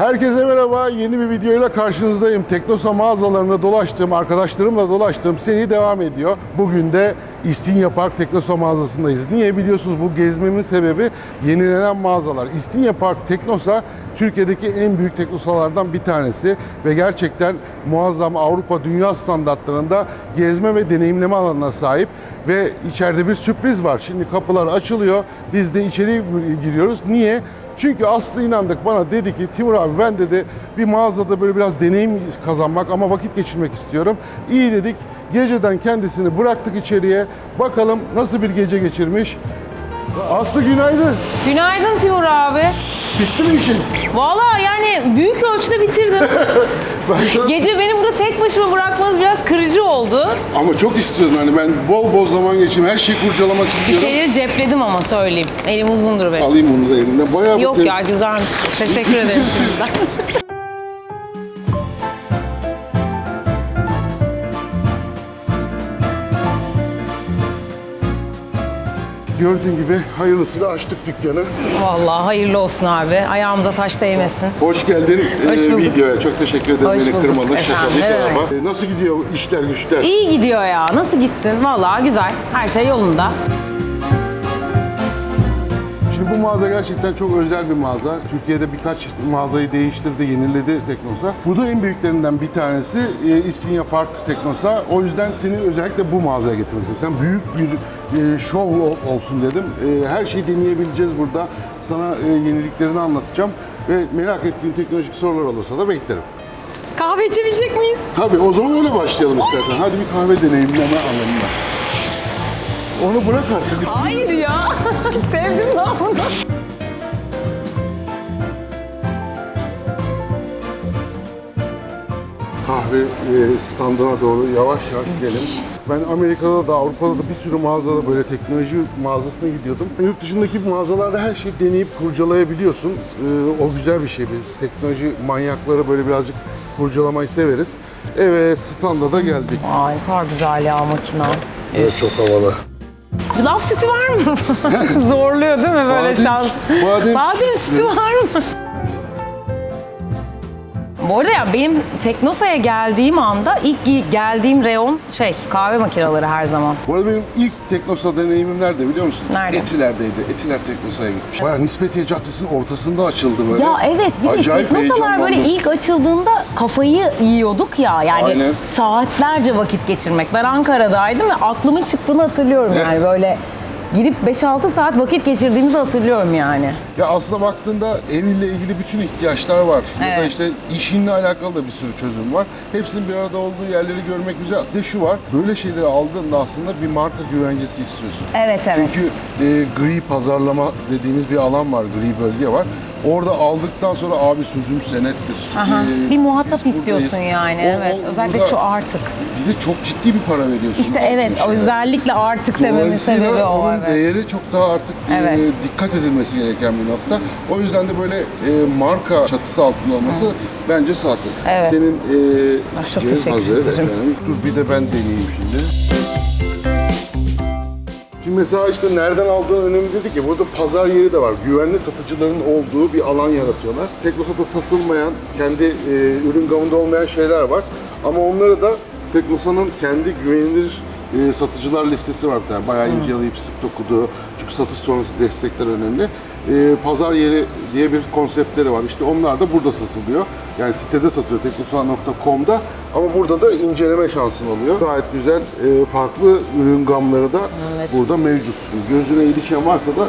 Herkese merhaba. Yeni bir videoyla karşınızdayım. Teknosa mağazalarında dolaştığım, arkadaşlarımla dolaştığım seri devam ediyor. Bugün de İstinye Park Teknosa mağazasındayız. Niye biliyorsunuz bu gezmemin sebebi yenilenen mağazalar. İstinye Park Teknosa Türkiye'deki en büyük teknosalardan bir tanesi ve gerçekten muazzam Avrupa dünya standartlarında gezme ve deneyimleme alanına sahip ve içeride bir sürpriz var. Şimdi kapılar açılıyor. Biz de içeri giriyoruz. Niye? Çünkü Aslı inandık bana dedi ki Timur abi ben dedi bir mağazada böyle biraz deneyim kazanmak ama vakit geçirmek istiyorum. İyi dedik. Geceden kendisini bıraktık içeriye. Bakalım nasıl bir gece geçirmiş. Aslı günaydın. Günaydın Timur abi. Bitti mi işin? Vallahi yani büyük ölçüde bitirdim. Ben sana... Gece beni burada tek başıma bırakmanız biraz kırıcı oldu. Ama çok istiyordum hani ben bol bol zaman geçireyim, her şeyi kurcalamak Bir istiyorum. şeyleri cepledim ama söyleyeyim. Elim uzundur benim. Alayım bunu da elimden. Bayağı bir Yok te- ya güzelmiş. Teşekkür ederim şimdiden. Gördüğün gibi hayırlısıyla açtık dükkanı. Vallahi hayırlı olsun abi. Ayağımıza taş değmesin. Hoş geldin Hoş e, bulduk. videoya. Çok teşekkür ederim Hoş beni bulduk kırmadın. Efendim, bir ne demek. tarafa. E, Nasıl gidiyor işler güçler? İyi gidiyor ya. Nasıl gitsin? Vallahi güzel. Her şey yolunda. Bu mağaza gerçekten çok özel bir mağaza. Türkiye'de birkaç mağazayı değiştirdi, yeniledi Teknosa. Bu da en büyüklerinden bir tanesi e, İstinye Park Teknosa. O yüzden seni özellikle bu mağazaya getirmek istedim. Sen büyük bir e, şov ol- olsun dedim. E, her şeyi deneyebileceğiz burada. Sana e, yeniliklerini anlatacağım. Ve merak ettiğin teknolojik sorular olursa da beklerim. Kahve içebilecek miyiz? Tabii o zaman öyle başlayalım istersen. Hadi bir kahve deneyimleme alanına. Onu bırak artık. Hayır ya. Sevdim ben bunu. kahve e, standına doğru yavaş yavaş gidelim. Ben Amerika'da da Avrupa'da da bir sürü mağazada böyle teknoloji mağazasına gidiyordum. Yurt dışındaki mağazalarda her şeyi deneyip kurcalayabiliyorsun. E, o güzel bir şey. Biz teknoloji manyakları böyle birazcık kurcalamayı severiz. Evet, standa da geldik. Ay ne kadar güzel ya makina. Evet, çok havalı. Yulaf sütü var mı? Zorluyor değil mi böyle Badem- şans? badem Badem sütü. var mı? Bu arada ya benim Teknosa'ya geldiğim anda ilk geldiğim reyon şey kahve makineleri her zaman. Bu arada benim ilk Teknosa deneyimim nerede biliyor musun? Nerede? Etiler'deydi. Etiler Teknosa'ya gitmiş. Bayağı Nispetiye Caddesi'nin ortasında açıldı böyle. Ya evet bir de Acayip Teknosalar böyle heyecanlandım. ilk açıldığında kafayı yiyorduk ya yani Aynen. saatlerce vakit geçirmek. Ben Ankara'daydım ve aklımın çıktığını hatırlıyorum yani böyle girip 5-6 saat vakit geçirdiğimizi hatırlıyorum yani. Ya aslında baktığında evinle ilgili bütün ihtiyaçlar var. Evet. işte işinle alakalı da bir sürü çözüm var. Hepsinin bir arada olduğu yerleri görmek güzel. Bir De şu var, böyle şeyleri aldığında aslında bir marka güvencesi istiyorsun. Evet evet. Çünkü e, gri pazarlama dediğimiz bir alan var, gri bölge var. Orada aldıktan sonra abi sözüm senettir. Aha, E, bir muhatap biz istiyorsun buradayız. yani O- evet. o Özellikle burada- şu artık. Bir de çok ciddi bir para veriyorsun. İşte evet şeylere. özellikle artık dememin sebebi o. onun Evet. değeri çok daha artık e, Evet. dikkat edilmesi gereken bir nokta. O yüzden de böyle e, marka çatısı altında olması bence sağlıklı. Evet. Senin e, Ah, çok teşekkür hazır ederim. efendim. Dur bir de ben deneyeyim şimdi. Şimdi mesela işte nereden aldığın önemli dedi ki burada pazar yeri de var. Güvenli satıcıların olduğu bir alan yaratıyorlar. Teknosa'da satılmayan, kendi e, ürün gamında olmayan şeyler var. Ama onları da Teknosa'nın kendi güvenilir e, satıcılar listesi var. Yani bayağı inceleyip sık dokuduğu. Çünkü satış sonrası destekler önemli. E, pazar yeri diye bir konseptleri var. İşte onlar da burada satılıyor. Yani sitede satıyor teknosa.com'da ama burada da inceleme şansın oluyor. Gayet güzel e, farklı ürün gamları da Evet. burada mevcut. Gözüne ilişen varsa da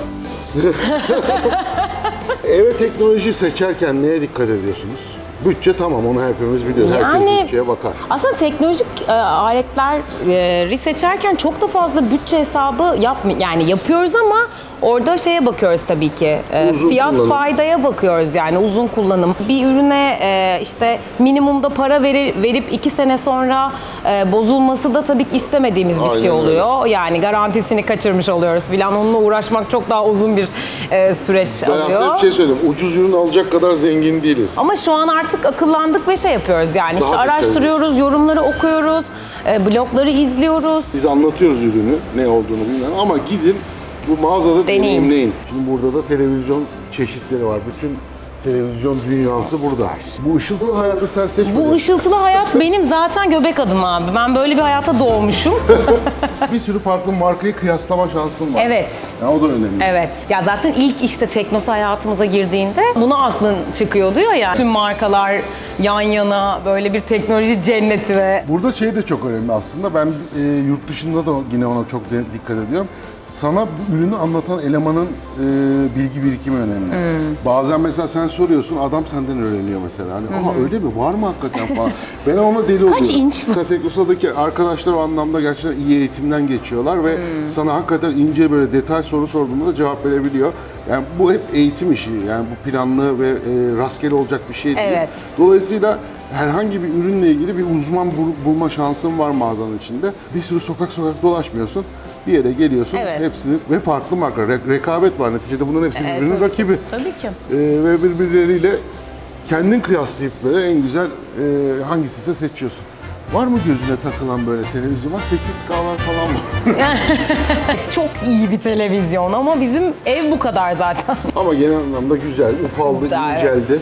eve teknoloji seçerken neye dikkat ediyorsunuz? Bütçe tamam onu hepimiz biliyoruz. Herkes Yani- bütçeye bakar. Aslında teknolojik e, aletleri seçerken çok da fazla bütçe hesabı yapmıyor. Yani yapıyoruz ama orada şeye bakıyoruz tabii ki. E, Uzun fiyat kullanım. faydaya bakıyoruz yani uzun kullanım. Bir ürüne e, işte minimumda para veri- verip iki sene sonra e, bozulması da tabii ki istemediğimiz bir Aynen şey öyle. oluyor. Yani garantisini kaçırmış oluyoruz filan. Onunla uğraşmak çok daha uzun bir e, süreç Ben aslında alıyor. bir şey söyleyeyim. Ucuz ürün alacak kadar zengin değiliz. Ama şu an artık akıllandık ve şey yapıyoruz yani işte Daha araştırıyoruz, yorumları okuyoruz, e, blogları izliyoruz. Biz anlatıyoruz ürünü, ne olduğunu bilmiyorum ama gidin bu mağazada Deneyim. deneyimleyin. Şimdi burada da televizyon çeşitleri var. Bütün Televizyon dünyası burada. Bu ışıltılı hayatı sen seçmedin. Bu ışıltılı hayat benim zaten göbek adım abi. Ben böyle bir hayata doğmuşum. bir sürü farklı markayı kıyaslama şansın var. evet. Ya o da önemli. Evet. Ya zaten ilk işte Teknos hayatımıza girdiğinde buna aklın çıkıyordu ya ya. Tüm markalar yan yana böyle bir teknoloji cenneti ve Burada şey de çok önemli aslında. Ben e, yurt dışında da yine ona çok de- dikkat ediyorum. Sana bu ürünü anlatan elemanın e, bilgi birikimi önemli. Hmm. Bazen mesela sen soruyorsun, adam senden öğreniyor mesela. Hani, Aa öyle mi? Var mı hakikaten falan. ben ona deli oluyorum. inç bu? Teknosa'daki arkadaşlar o anlamda gerçekten iyi eğitimden geçiyorlar ve Hmm. sana hakikaten ince böyle detay soru sorduğunda da cevap verebiliyor. Yani bu hep eğitim işi. Yani bu planlı ve e, rastgele olacak bir şey değil. Evet. Dolayısıyla herhangi bir ürünle ilgili bir uzman bul- bulma şansın var mağazanın içinde. Bir sürü sokak sokak dolaşmıyorsun. Bir yere geliyorsun, Evet. hepsini ve farklı marka, re- rekabet var neticede bunların hepsi Evet, birbirinin tabii. rakibi. tabii ki. Ee, ve birbirleriyle kendin kıyaslayıp böyle en güzel e, hangisi ise seçiyorsun. Var mı gözüne takılan böyle televizyon? Var 8K'lar falan var. Çok iyi bir televizyon ama bizim ev bu kadar zaten. Ama genel anlamda güzel, ufaldı, Güzel, inceldi.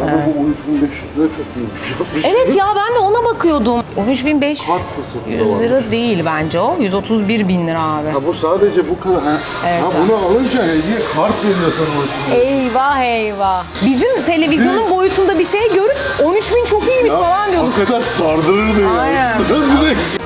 Bu arada bu 13.500 lira çok iyiymiş. Evet ya ben de ona bakıyordum. 13.500 Kart fırsatında var. lira değil bence o. 131 bin lira abi. Ha bu sadece bu kadar. Ha, Evet, ha bunu alınca hediye kart veriyor sana o için. Eyvah eyvah. Bizim televizyonun boyutunda bir şey görüp 13 bin çok iyiymiş falan diyorduk. Hakikaten sardırırdı ya. Aynen. Direkt.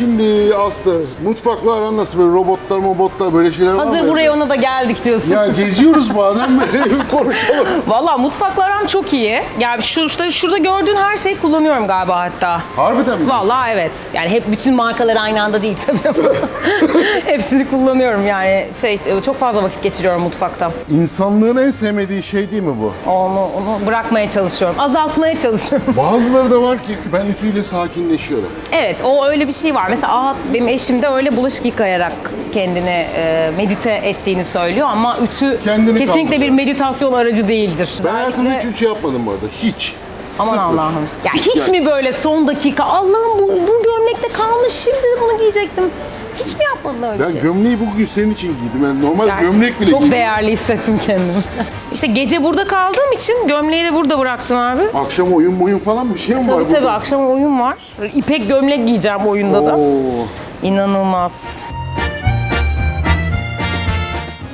Şimdi Aslı, mutfakla aran nasıl böyle robotlar, mobotlar böyle şeyler var mı? Hazır buraya ona da geldik diyorsun. Yani geziyoruz bazen konuşalım. Valla mutfakla aram çok iyi. Yani şu, şurada, şurada gördüğün her şeyi kullanıyorum galiba hatta. Harbiden mi? Valla evet. Yani hep bütün markaları aynı anda değil tabii ama hepsini kullanıyorum yani. Şey çok fazla vakit geçiriyorum mutfakta. İnsanlığın en sevmediği şey değil mi bu? Onu, onu bırakmaya çalışıyorum. Azaltmaya çalışıyorum. Bazıları da var ki ben ütüyle sakinleşiyorum. Evet o öyle bir şey var. Mesela aa, benim eşim de öyle bulaşık yıkayarak kendini e, medite ettiğini söylüyor ama ütü Kendini kesinlikle bir kandırıyor. meditasyon aracı değildir. Ben hayatımda Özellikle- hiç şey yapmadım bu arada. Hiç. Aman Sıfır. Allah'ım. Ya hiç yani. mi böyle son dakika Allah'ım bu, bu gömlekte kalmış şimdi de bunu giyecektim. Hiç mi yapmadın öyle bir Ben şey? gömleği bugün senin için giydim. Yani normal Gerçi gömlek bile Çok giydim. değerli hissettim kendimi. işte gece burada kaldığım için gömleği de burada bıraktım abi. Akşam oyun oyun falan bir şey mi var Tabii tabii burada? akşam oyun var. Böyle İpek gömlek giyeceğim oyunda da. Oo. İnanılmaz.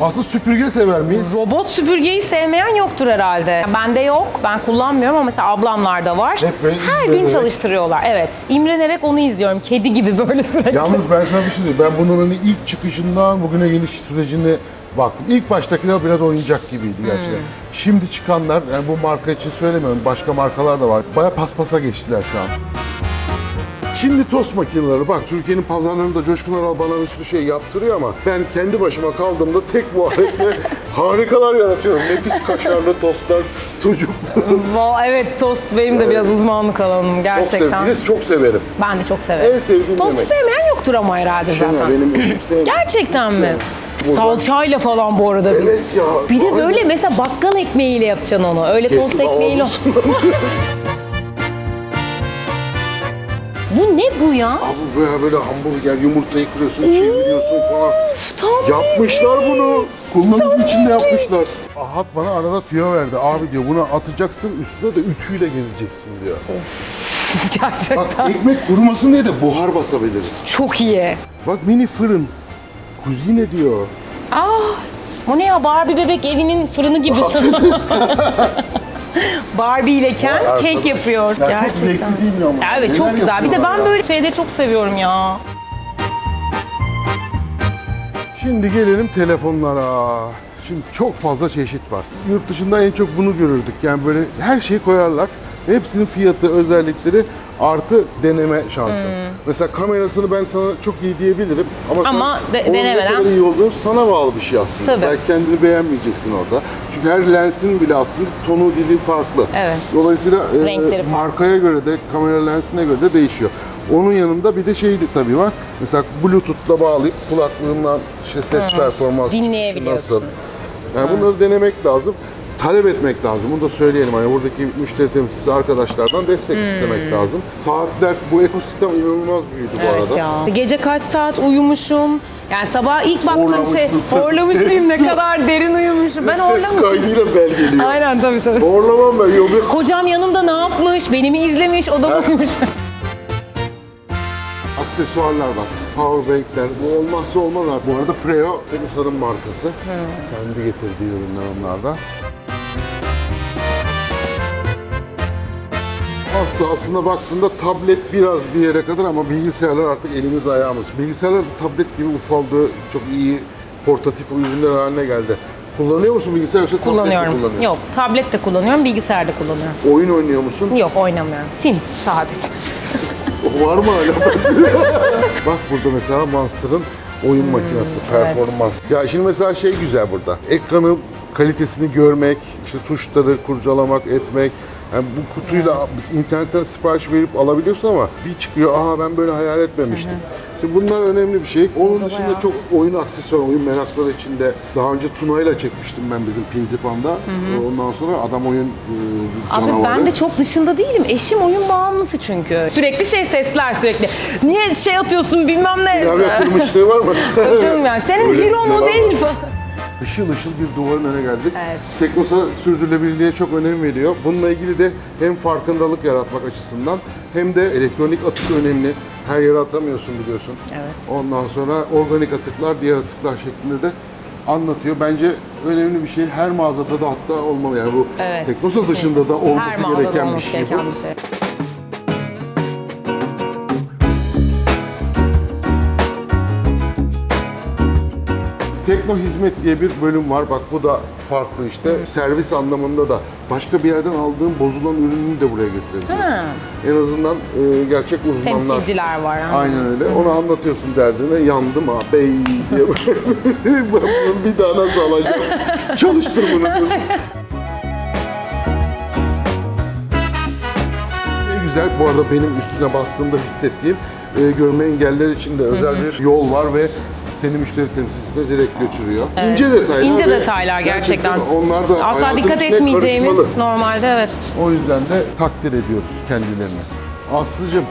Aslında süpürge sever miyiz? Robot süpürgeyi sevmeyen yoktur herhalde. Bende yok, ben kullanmıyorum ama mesela ablamlarda var. Hep böyle Her gün imrenerek. çalıştırıyorlar. Evet, imrenerek onu izliyorum. Kedi gibi böyle sürekli. Yalnız ben sana bir şey söyleyeyim. Ben bunun hani ilk çıkışından bugüne geliş sürecine baktım. İlk baştakiler biraz oyuncak gibiydi gerçekten. Hmm. Şimdi çıkanlar, yani bu marka için söylemiyorum, başka markalar da var. Baya paspasa geçtiler şu an. Şimdi tost makineleri bak Türkiye'nin pazarlarında Coşkun Aral bana bir sürü şey yaptırıyor ama ben kendi başıma kaldığımda tek bu aletle harikalar yaratıyorum. Nefis kaşarlı tostlar, sucuklu. Vallahi evet tost benim de biraz uzmanlık alanım Çok gerçekten. severim. Bir de çok severim. Ben de çok severim. En sevdiğim Tostu yemek. sevmeyen yoktur ama herhalde Şuna zaten. benim eşim sevmiyor. Gerçekten mi? Buradan- Salçayla falan bu arada biz. Evet ya. Bir de aynen. böyle mesela bakkal ekmeğiyle yapacaksın onu. Öyle tost Kesin ekmeğiyle. ağzını Bu ne bu ya? Abi böyle, böyle hamburger, yumurtayı kırıyorsun, çeviriyorsun falan. Tam Yapmışlar bunu. Kullanım içinde yapmışlar. Ahat bana arada tüyo verdi. Abi diyor bunu atacaksın üstüne de ütüyle gezeceksin diyor. Bak gerçekten ekmek kurumasın diye de buhar basabiliriz. çok iyi. Bak mini fırın. Kuzine diyor. Ah, o ne ya Barbie bebek evinin fırını gibi. Barbie ile Ken Vay kek yapıyor. Ya çok Gerçekten. zevkli değil mi ama? Ya evet Neler çok güzel. Bir de yapıyorlar ben ya. böyle şeyleri çok seviyorum ya. Şimdi gelelim telefonlara. Şimdi çok fazla çeşit var. Yurt dışında en çok bunu görürdük. Yani böyle her şeyi koyarlar. Hepsinin fiyatı, özellikleri artı deneme şansı. Mesela kamerasını ben sana çok iyi diyebilirim. Ama, sen Hmm. Ama de- onun denemeden- ne kadar iyi olduğunu sana bağlı bir şey aslında. Tabii. Belki kendini beğenmeyeceksin orada. Çünkü her lensin bile aslında tonu dili farklı. Evet. Dolayısıyla e, Renkleri farklı. markaya göre de kamera lensine göre de değişiyor. Onun yanında bir de şey de tabii var. Mesela Bluetooth'la bağlayıp kulaklığından işte ses performansı çıkışı Dinleyebiliyorsun. nasıl? Yani bunları denemek lazım. Talep etmek lazım. Bunu da söyleyelim. Hani buradaki müşteri temsilcisi arkadaşlardan destek istemek lazım. Saatler, bu ekosistem inanılmaz büyüdü bu Evet arada. ya. Gece kaç saat uyumuşum? Yani sabah ilk baktığım Horlamış şey mısın? horlamış mıyım ne kadar derin uyumuşum. Ben Ses kaydıyla bel geliyor. Aynen tabii tabii. Horlamam ben. Yok, Kocam yanımda ne yapmış? Beni mi izlemiş? O da mı uyumuş? aksesuarlar var. Powerbankler. Bu olmazsa olmazlar. Bu arada Preo Teknosa'nın markası. Kendi getirdiği ürünler onlarda. Aslında aslında baktığında tablet biraz bir yere kadar ama bilgisayarlar artık elimiz ayağımız. Bilgisayarlar tablet gibi ufaldı. Çok iyi portatif ürünler haline geldi. Kullanıyor musun bilgisayar yoksa tablet mi Kullanıyorum. kullanıyorsun? Yok, tablet de kullanıyorum, bilgisayar da kullanıyorum. Oyun oynuyor musun? Yok, oynamıyorum. Sims sadece. Var mı hala? Bak burada mesela Monster'ın oyun makinesi, performans. Ya şimdi mesela şey güzel burada. Ekranın kalitesini görmek, işte tuşları kurcalamak, etmek. Yani bu kutuyla internetten sipariş verip alabiliyorsun ama bir çıkıyor, aa ben böyle hayal etmemiştim. Şimdi bunlar önemli bir şey. Onun dışında bayağı. çok oyun aksesuar, oyun merakları içinde. Daha önce Tuna'yla çekmiştim ben bizim Pintipan'da. Ondan sonra adam oyun e, Abi canavarı. ben de çok dışında değilim. Eşim oyun bağımlısı çünkü. Sürekli şey sesler sürekli. Niye şey atıyorsun bilmem ne. Ya kırmışlığı var mı? Canım yani senin Öyle hero mu değil falan. Işıl ışıl bir duvarın önüne geldik. Evet. Teknosa sürdürülebilirliğe çok önem veriyor. Bununla ilgili de hem farkındalık yaratmak açısından hem de elektronik atık önemli. Her yere atamıyorsun biliyorsun. Evet. Ondan sonra organik atıklar, diğer atıklar şeklinde de anlatıyor. Bence önemli bir şey. Her mağazada da hatta olmalı. Yani bu Evet, Teknosa dışında da Her olması mağazada gereken bir olması şey bu. gereken bir şey. Tekno hizmet diye bir bölüm var. Bak bu da farklı işte. Servis anlamında da başka bir yerden aldığın bozulan ürünü de buraya getirebiliyorsun. Ha. En azından e, gerçek uzmanlar. Temsilciler var. ha. Aynen öyle. Ona anlatıyorsun derdine. Yandım ha bey diye. bir daha nasıl alacağım? Çalıştır bunu. Ne güzel. Bu arada benim üstüne bastığımda hissettiğim e, görme engeller için de özel bir yol var ve seni müşteri temsilcisine direkt götürüyor. İnce detaylar. İnce detaylar gerçekten. Onlar da Asla dikkat etmeyeceğimiz karışmalı. normalde evet. O yüzden de takdir ediyoruz kendilerini. Aslıcığım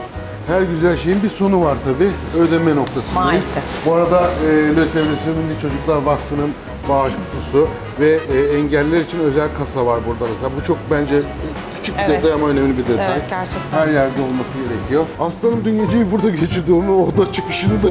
her güzel şeyin bir sonu var tabi. Ödeme noktasındayız. Maalesef. Bu arada e, Lösevresyon Milli Çocuklar Vakfı'nın bağış kutusu ve e, engeller için özel kasa var burada mesela. Bu çok bence küçük bir Evet. detay ama önemli bir detay. Evet, gerçekten. Her yerde olması gerekiyor. Aslanım dün geceyi burada geçirdi. Onun oda çıkışını da...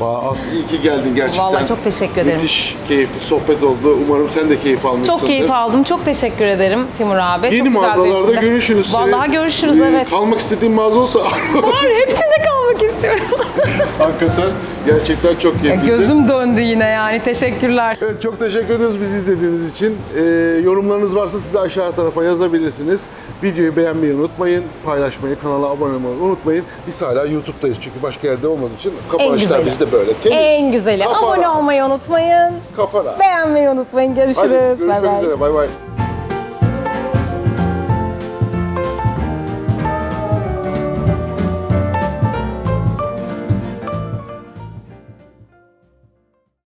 Ba- Aslı iyi ki geldin gerçekten. Vallahi çok teşekkür ederim. Müthiş keyifli sohbet oldu. Umarım sen de keyif almışsındır. Çok keyif aldım. Çok teşekkür ederim Timur abi. Yeni Çok mağazalarda görüşürüz. Vallahi Ee, görüşürüz e, evet. Kalmak istediğin mağaza olsa Var hepsinde kalmak istiyorum. hakikaten gerçekten çok keyifliydi. Gözüm döndü yine yani. Teşekkürler. Evet, çok teşekkür ediyoruz bizi izlediğiniz için. Ee, yorumlarınız varsa siz de aşağı tarafa yazabilirsiniz. Videoyu beğenmeyi unutmayın, paylaşmayı, kanala abone olmayı unutmayın. Biz hala YouTube'dayız çünkü başka yerde olmadığı için kapanışlar güzeli. Böyle. Temiz. En güzeli. Kafa Abone rahat. olmayı unutmayın. Kafa rahat. Beğenmeyi unutmayın. Hadi Görüşürüz. görüşmek Bay bay. üzere. Bay bay.